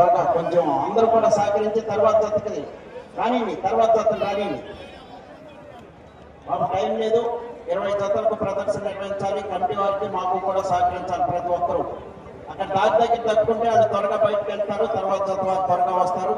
త్వరగా కొంచెం అందరూ కూడా సహకరించి తర్వాత జతకి రానివ్వండి తర్వాత జతలు రానివ్వండి మాకు టైం లేదు ఇరవై జతలకు ప్రదర్శన నిర్వహించాలి కమిటీ వారికి మాకు కూడా సహకరించాలి ప్రతి ఒక్కరూ. అక్కడ దారి దగ్గర తట్టుకుంటే వాళ్ళు త్వరగా బయటకు వెళ్తారు తర్వాత వారు త్వరగా వస్తారు.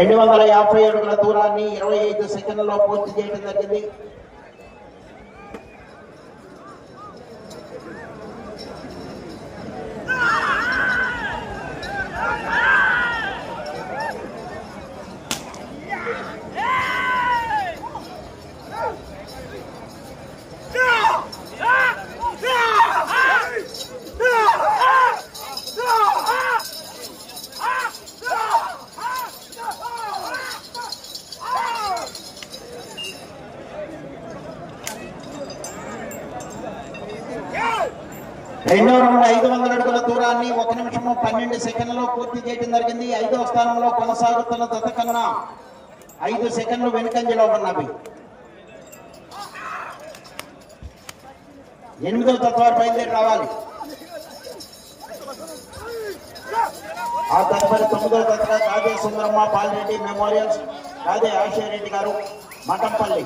రెండు వందల యాభై అడుగుల దూరాన్ని ఇరవై ఐదు సెకండ్లలో పూర్తి చేయడం జరిగింది రెండో రౌండ్ ఐదు వందల అడుగుల దూరాన్ని ఒక నిమిషము పన్నెండు సెకండ్లలో పూర్తి చేయడం జరిగింది ఐదో స్థానంలో కొనసాగుతున్న దత కన్నా ఐదు సెకండ్లు వెనుకంజలో ఉన్నవి ఎనిమిదో తత్వాలు బయలుదేరి రావాలి. ఆ తదుపరి తొమ్మిదో తత్వ రాజే సుందరమ్మ పాలిరెడ్డి మెమోరియల్స్ రాజే ఆశయరెడ్డి గారు మఠంపల్లి.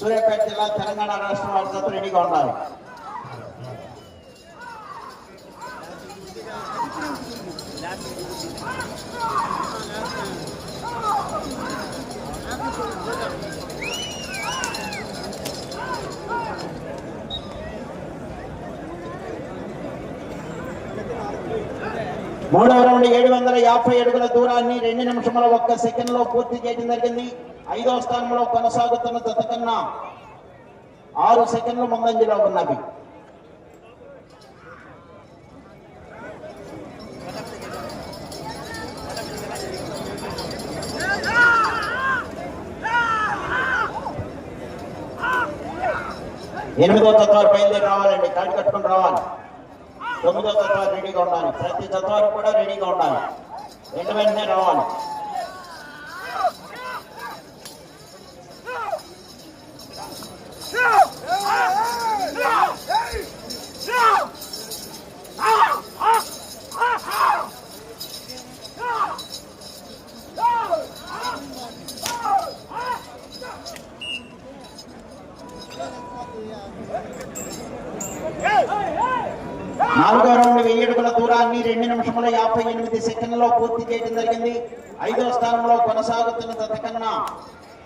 సూర్యాపేట జిల్లా తెలంగాణ రాష్ట్రం వారి రెడీగా ఉన్నారు Thank you. మూడవ రౌండ్ ఏడు వందల యాభై అడుగుల దూరాన్ని రెండు నిమిషముల ఒక్క సెకండ్లో పూర్తి చేయడం జరిగింది. ఐదవ స్థానంలో కొనసాగుతున్న జత కన్నా ఆరు సెకండ్లు ముందంజలో ఉన్నవి. ఎనిమిదో తత్వాలు బయలుదేరి రావాలండి. కాడి కట్టుకొని రావాలి. తొమ్మిదో తత్వాలు రెడీగా ఉండాలి. ప్రతి తత్వాలు కూడా రెడీగా ఉండాలి. వెంట వెంటనే రావాలి.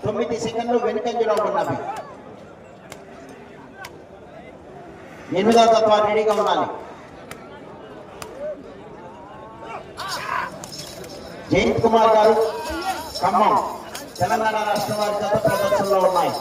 తొమ్మిది సెకండ్లు వెనుకంజలో ఉన్నవి ఎనిమిదో తత్వ రెడీగా ఉండాలి. జయంత్ కుమార్ గారు ఖమ్మం. తెలంగాణ రాష్ట్రం వారి గత ప్రదర్శనలో ఉన్నాయి.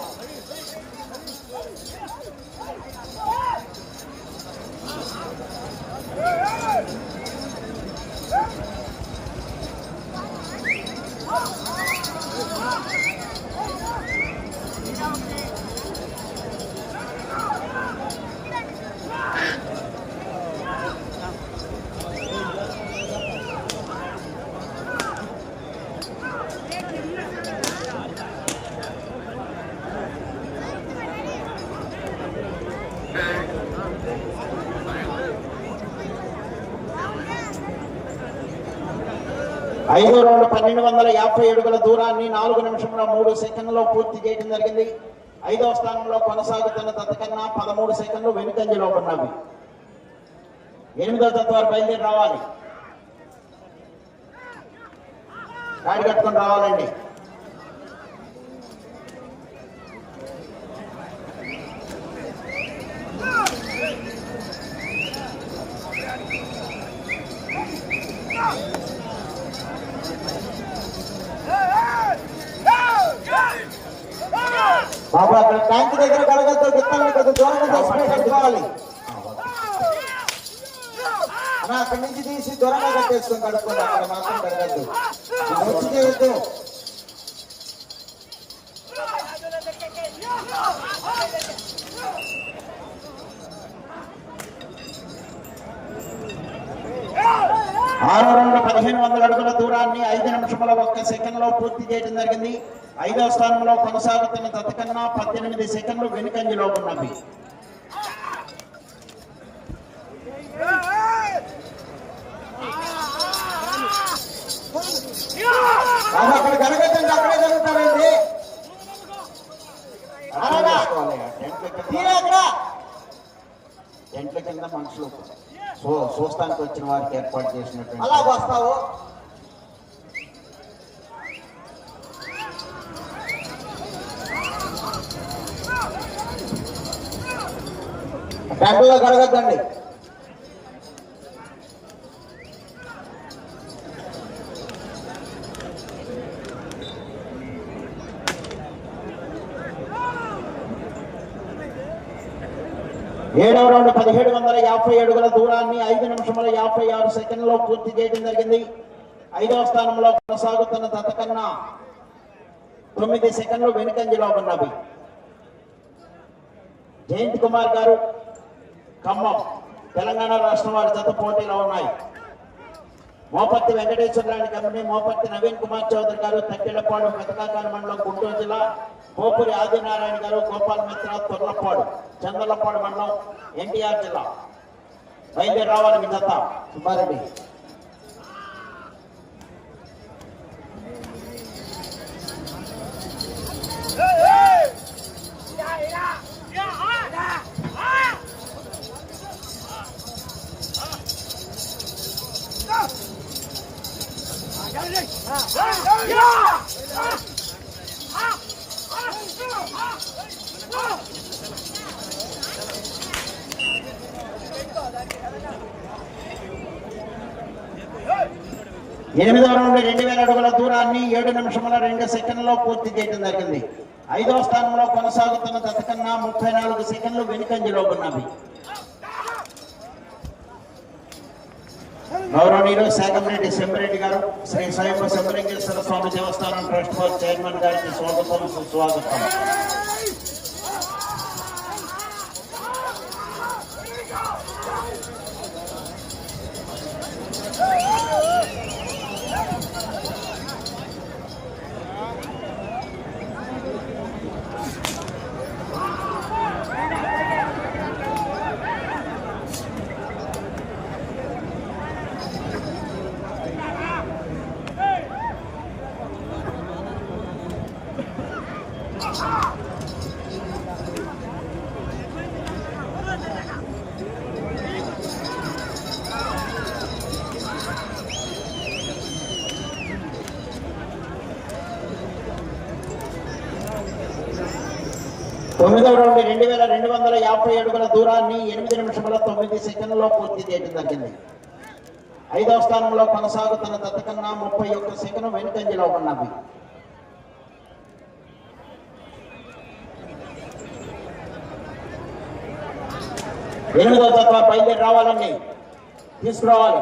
ఐదో రౌండ్ పన్నెండు వందల యాభై అడుగుల దూరాన్ని నాలుగు నిమిషంలో మూడు సెకండ్లో పూర్తి చేయడం జరిగింది. ఐదవ స్థానంలో కొనసాగుతున్న దత్త పదమూడు సెకండ్లు వెనుకంజలో ఉన్నవి. ఎనిమిదో తత్వారు బయలుదేరి రావాలి. గాడి కట్టుకొని రావాలండి. బాబు అక్కడ ట్యాంక్ దగ్గర కడగలతో చెప్తాను కొద్దిగా దూరంగా తీసుకుని కట్టుకోవాలి అన్న అక్కడి నుంచి తీసి దూరంగా కట్టేసుకొని కడుక్కోండి అక్కడ మాత్రం కడగద్దు. వచ్చి చేయొద్దు. ఆరో రెండు పదిహేను వందల అడుగుల దూరాన్ని ఐదు నిమిషముల ఒక్క సెకండ్లో పూర్తి చేయడం జరిగింది. ఐదవ స్థానంలో కొనసాగుతున్న జత కన్నా పద్దెనిమిది సెకండ్లు వెనుకంజలో ఉన్నవి. అక్కడ అక్కడే జరుగుతారండి అక్కడ టెంట్ల కింద మనుషులు చూ- చూస్తానికి వచ్చిన వారికి ఏర్పాటు చేసినటువంటి అలాగ వస్తావు టెంట్లో కడగద్దండి. ఏడవ రౌండ్ పదిహేడు వందల యాభై అడుగుల దూరాన్ని ఐదు నిమిషముల యాభై ఆరు సెకండ్లో పూర్తి చేయడం జరిగింది. ఐదవ స్థానంలో కొనసాగుతున్న తతకన్నా తొమ్మిది సెకండ్లు వెనుకంజలో ఉన్నవి. జయంత్ కుమార్ గారు ఖమ్మం. తెలంగాణ రాష్ట్రం వారి జత పోటీలో ఉన్నాయి. మోపత్తి వెంకటేశ్వరరావు కంపెనీ మోపర్తి నవీన్ కుమార్ చౌదరి గారు తక్కిళ్ళపాడు మెతకాకాని మండలం గుంటూరు జిల్లా పోపురి ఆదినారాయణ గారు గోపాల్ మిత్ర తొర్లపాడు చంద్రలపాడు మండలం ఎన్టీఆర్ జిల్లా. బయలుదేరి రావాలి మీ జత సుబ్బారెడ్డి ఎనిమిదవ రౌండ్ రెండు వేల అడుగుల దూరాన్ని ఏడు నిమిషముల రెండు సెకండ్లో పూర్తి చేయడం జరిగింది. ఐదవ స్థానంలో కొనసాగుతున్న తతకన్నా ముప్పై నాలుగు సెకండ్లు వెనుకంజలో ఉన్నవి. గౌరవనీయులు శాఖమరెడ్డి సెంబరెడ్డి గారు శ్రీ స్వయం శంభలింగేశ్వర స్వామి దేవస్థానం ట్రస్ట్ బోర్డు చైర్మన్ గారికి స్వాగతం సుస్వాగతం Oh! నుండి రెండు వేల రెండు వందల యాభై అడుగుల దూరాన్ని ఎనిమిది నిమిషముల తొమ్మిది సెకండ్లలో పూర్తి చేయడం జరిగింది. ఐదవ స్థానంలో కొనసాగుతున్న దత్తకన్నా ముప్పై ఒక్క సెకండ్ వెనుకంజలో ఉన్నవి. ఎనిమిదవ తత్వ బయలుదేరి రావాలండి. తీసుకురావాలి.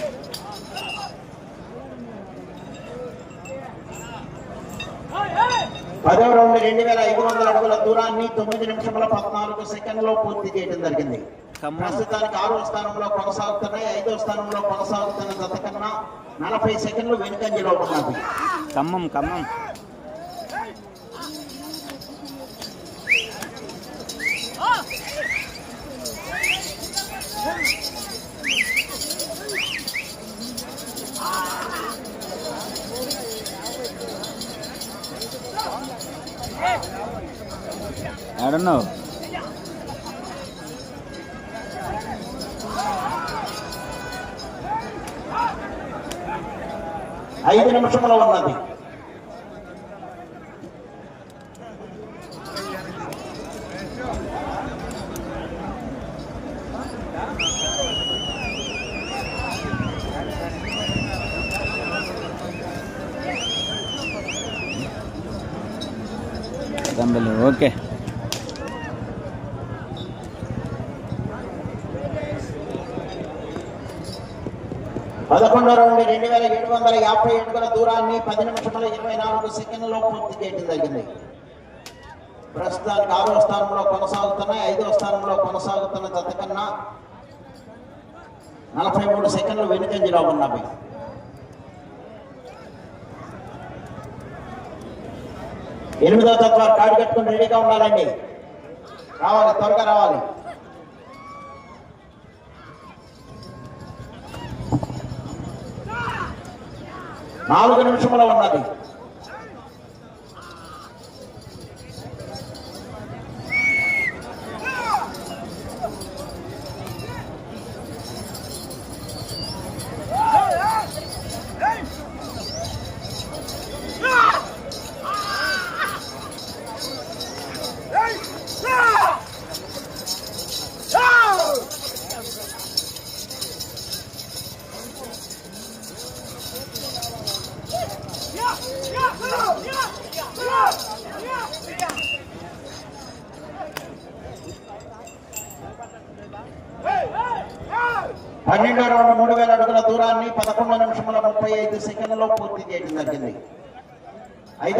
పదవ రౌండ్ రెండు వేల ఐదు వందల అడుగుల దూరాన్ని తొమ్మిది నిమిషముల పద్నాలుగు సెకండ్లో పూర్తి చేయడం జరిగింది. ప్రస్తుతానికి ఆరో స్థానంలో కొనసాగుతున్నాయి. ఐదో స్థానంలో కొనసాగుతున్న జత కన్నా నలభై సెకండ్లు వెనుకంజలో ఉన్నది. ఖమ్మం ఖమ్మం. ఐదు నిమిషముల ఉన్నది తంబలి ఓకే పదకొండో రౌండ్ రెండు వేల ఏడు వందల యాభై అడుగుల దూరాన్ని పది నిమిషముల ఇరవై నాలుగు సెకండ్లో పూర్తి చేయడం జరిగింది. ప్రస్తుతానికి ఆరో స్థానంలో కొనసాగుతున్నాయి ఐదో స్థానంలో కొనసాగుతున్న జత కన్నా నలభై మూడు సెకండ్లు వెనుకంజలో ఉన్నవి. ఎనిమిదో తత్వాలు కాడు కట్టుకుని రెడీగా ఉండాలండి. రావాలి త్వరగా రావాలి. నాలుగు నిమిషముల ఉన్నది.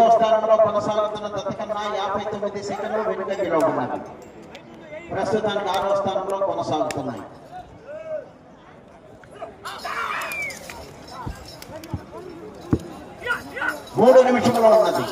ఐదవ స్థానంలో కొనసాగుతున్న దత్త కన్నా యాభై తొమ్మిది సెకండ్లు వెనుకంజలో ఉన్నది ప్రస్తుతానికి ఆరో స్థానంలో కొనసాగుతున్నాయి మూడు నిమిషంలో ఉన్నది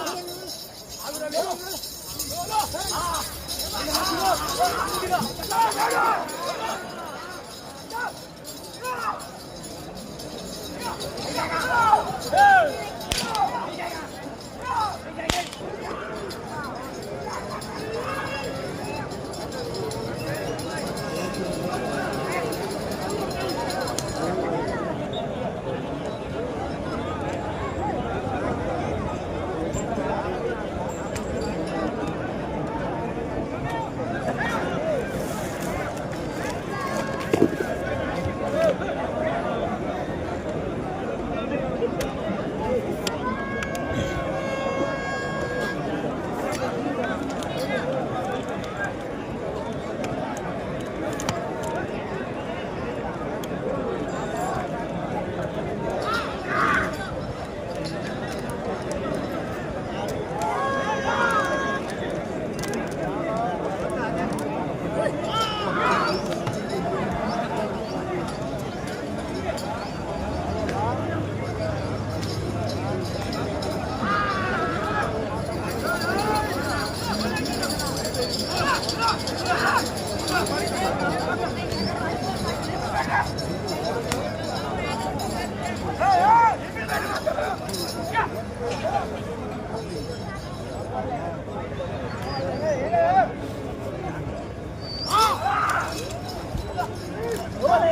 ఎత్తిలే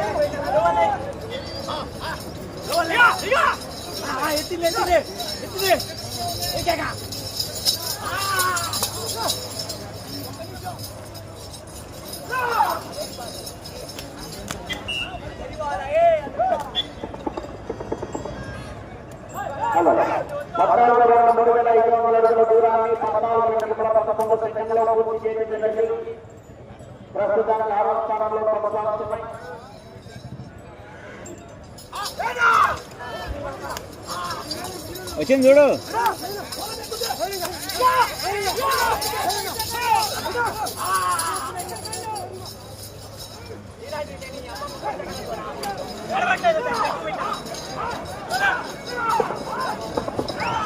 ఎత్తిలే ఎత్తిలే ఏకేగా పద్నాలుగు వేల మూడు వేల ఐదు వందల అడుగుల దూరాన్ని పద్నాలుగు నిమిషముల పదకొండు సెకండ్లలో పూర్తి చేయడం జరిగింది ప్రస్తుతానికి ఆరో స్థానంలో కొనసాగుతున్నాయి వచ్చింది చూడు.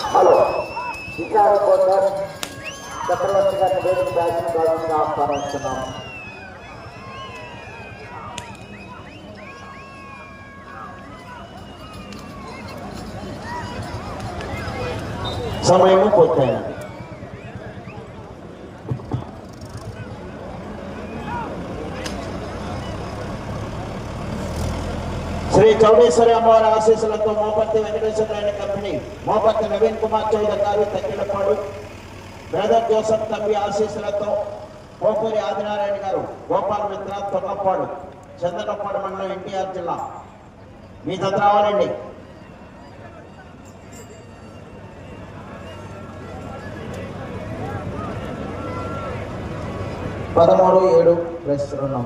హలో విచార కోసం చక్రవర్తి గారిని వేదిక దాచిన గౌరవంగా ఆహ్వానిస్తున్నాము సమయము పూర్తయినది శ్రీ చౌడేశ్వరి అమ్మవారి ఆశీస్సులతో Moparthi Venkateswara Naidu company Moparthi Naveen Kumar Chowdary garu Thagginapadu. Brother Joseph తమ్మి ఆశీస్సులతో పోపూరి ఆదినారాయణ గారు గోపాల మిత్ర తొన్నపాడు చందనపాడు మండలం ఎన్టీఆర్ జిల్లా. మీ జత రావాలండి. పదమూడు ఏడు ప్లస్ రెండు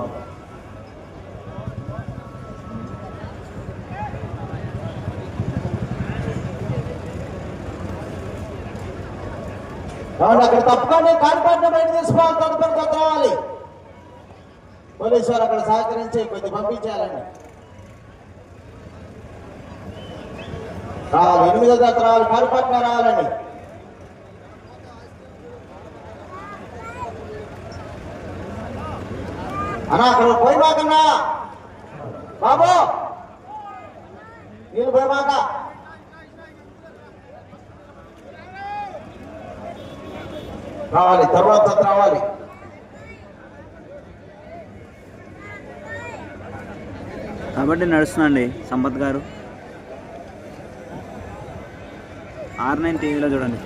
అక్కడ తప్పకుండా కాన్పాట్ని బయట తీసుకోవాలి తదుపరి కొత్త పోలీసు వారు అక్కడ సహకరించి కొద్ది పంపించాలండి. రావాలి ఎనిమిదో దాకా రావాలి కాన్పాట్న రావాలండి. అన్నా అక్కడ పోయి మాకన్నా బాబు నీళ్ళు పోయి మాక రావాలి తర్వాత రావాలి. కాబట్టి నడుస్తుందండి సంపత్ గారు. ఆర్ నైన్ టీవీలో చూడండి.